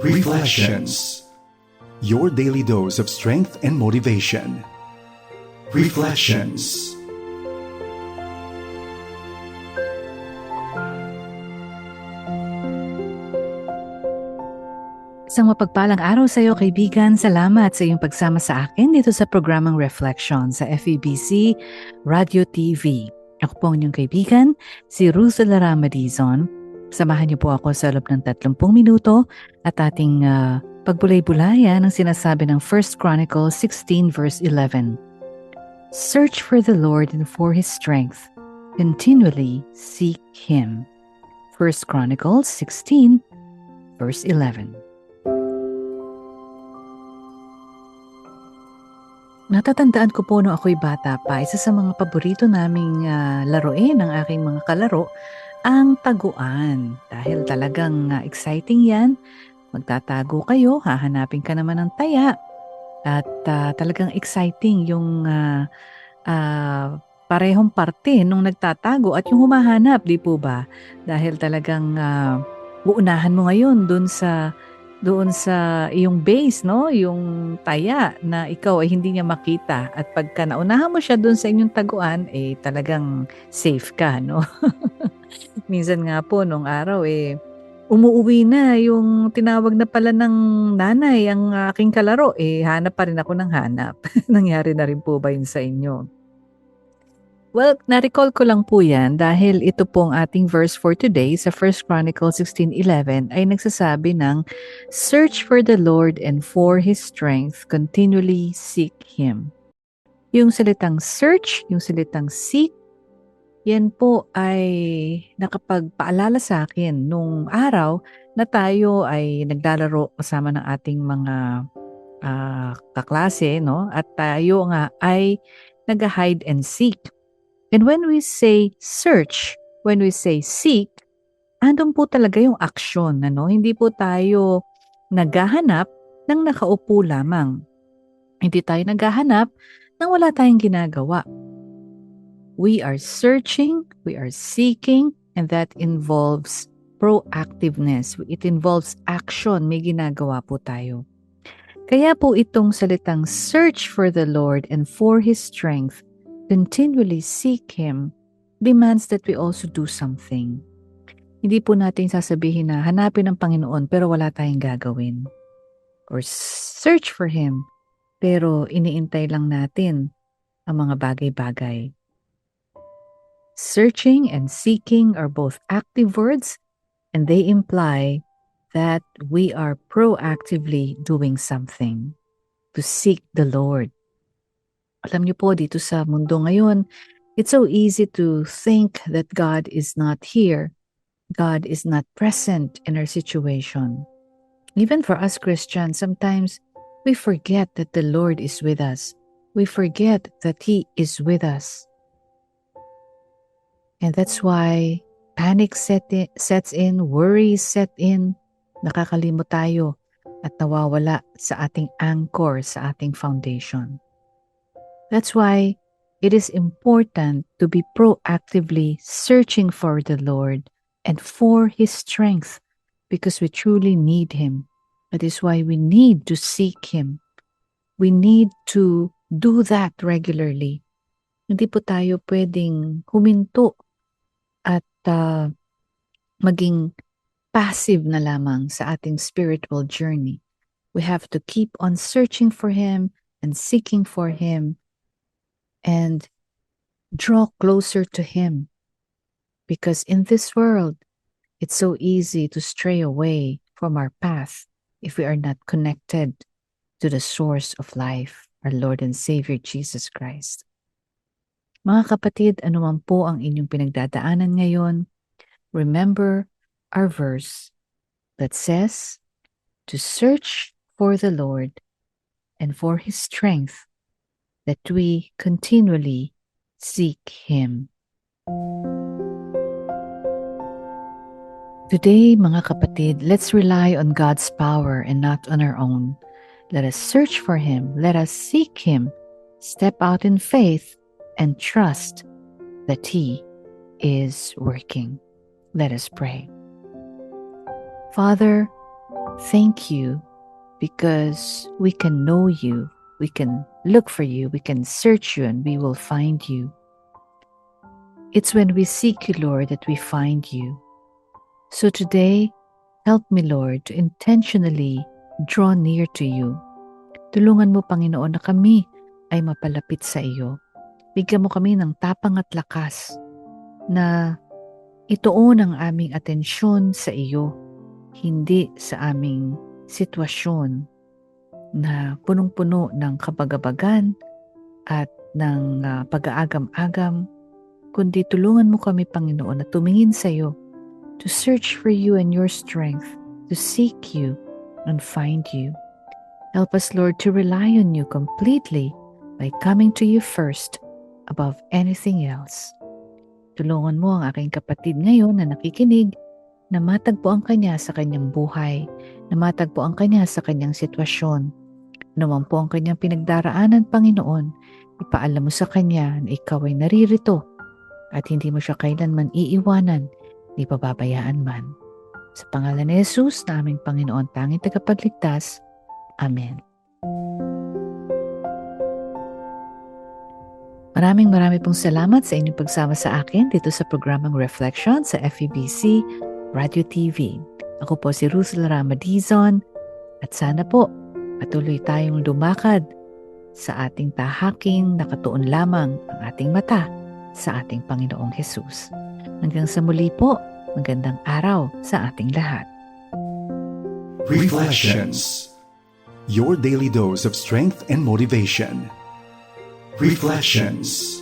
Reflections Your daily dose of strength and motivation. Reflections Isang mapagpalang araw sa iyo kaibigan. Salamat sa iyong pagsama sa akin dito sa programang Reflection sa FEBC Radio TV. Ako po ang inyong kaibigan, si Ruth Larama Dizon. Samahan niyo po ako sa loob ng 30 minuto at ating uh, pagbulay-bulayan ng sinasabi ng 1 Chronicles 16 verse 11. Search for the Lord and for His strength. Continually seek Him. 1 Chronicles 16 verse 11. Natatandaan ko po nung ako'y bata pa, isa sa mga paborito naming uh, laruin ng aking mga kalaro, ang taguan. Dahil talagang uh, exciting yan. Magtatago kayo, hahanapin ka naman ng taya. At uh, talagang exciting yung uh, uh, parehong parte nung nagtatago at yung humahanap, di po ba? Dahil talagang uh, uunahan mo ngayon dun sa doon sa iyong base, no? Yung taya na ikaw ay hindi niya makita. At pagka naunahan mo siya doon sa inyong taguan, eh talagang safe ka, no? Minsan nga po, nung araw, eh, umuwi na yung tinawag na pala ng nanay, ang aking kalaro, eh, hanap pa rin ako ng hanap. Nangyari na rin po ba yun sa inyo? Well, na-recall ko lang po yan dahil ito pong ating verse for today sa 1 Chronicles 16.11 ay nagsasabi ng Search for the Lord and for His strength, continually seek Him. Yung salitang search, yung salitang seek, yan po ay nakapagpaalala sa akin nung araw na tayo ay naglalaro kasama ng ating mga uh, kaklase, no? At tayo nga ay nag-hide and seek. And when we say search, when we say seek, andun po talaga yung aksyon. Ano? Hindi po tayo naghahanap ng nakaupo lamang. Hindi tayo naghahanap nang wala tayong ginagawa. We are searching, we are seeking, and that involves proactiveness. It involves action. May ginagawa po tayo. Kaya po itong salitang search for the Lord and for His strength continually seek Him demands that we also do something. Hindi po natin sasabihin na hanapin ang Panginoon pero wala tayong gagawin. Or search for Him pero iniintay lang natin ang mga bagay-bagay. Searching and seeking are both active words and they imply that we are proactively doing something to seek the Lord. Alam niyo po, dito sa mundo ngayon, it's so easy to think that God is not here. God is not present in our situation. Even for us Christians, sometimes we forget that the Lord is with us. We forget that He is with us. And that's why panic set in, sets in, worries set in, nakakalimot tayo at nawawala sa ating anchor, sa ating foundation. That's why it is important to be proactively searching for the Lord and for His strength because we truly need Him. That is why we need to seek Him. We need to do that regularly. Hindi po tayo pwedeng huminto uh, maging passive na lamang sa ating spiritual journey. We have to keep on searching for Him and seeking for Him and draw closer to Him. Because in this world, it's so easy to stray away from our path if we are not connected to the source of life, our Lord and Savior Jesus Christ. Mga kapatid, anuman po ang inyong pinagdadaanan ngayon, remember our verse that says to search for the Lord and for His strength that we continually seek Him. Today, mga kapatid, let's rely on God's power and not on our own. Let us search for Him. Let us seek Him. Step out in faith and trust that He is working. Let us pray. Father, Thank you because we can know you, we can look for you, we can search you, and we will find you. It's when we seek you, Lord, that we find you. So today, help me, Lord, to intentionally draw near to you. Tulungan mo, Panginoon, na kami ay mapalapit sa iyo. Bigyan mo kami ng tapang at lakas na ituon ang aming atensyon sa iyo, hindi sa aming sitwasyon na punong-puno ng kabagabagan at ng ah, pag-aagam-agam, kundi tulungan mo kami, Panginoon, na tumingin sa iyo, to search for you and your strength, to seek you and find you. Help us, Lord, to rely on you completely by coming to you first above anything else. Tulungan mo ang aking kapatid ngayon na nakikinig na matagpo ang kanya sa kanyang buhay, na matagpo ang kanya sa kanyang sitwasyon. Naman po ang kanyang pinagdaraanan, Panginoon, ipaalam mo sa kanya na ikaw ay naririto at hindi mo siya kailanman iiwanan, ni pababayaan man. Sa pangalan ni Jesus, na aming Panginoon, tanging tagapagligtas. Amen. Maraming marami pong salamat sa inyong pagsama sa akin dito sa programang Reflection sa FEBC Radio TV. Ako po si Russell Ramadizon at sana po patuloy tayong lumakad sa ating tahaking nakatuon lamang ang ating mata sa ating Panginoong Hesus. Hanggang sa muli po, magandang araw sa ating lahat. Reflections. Your daily dose of strength and motivation. Reflections.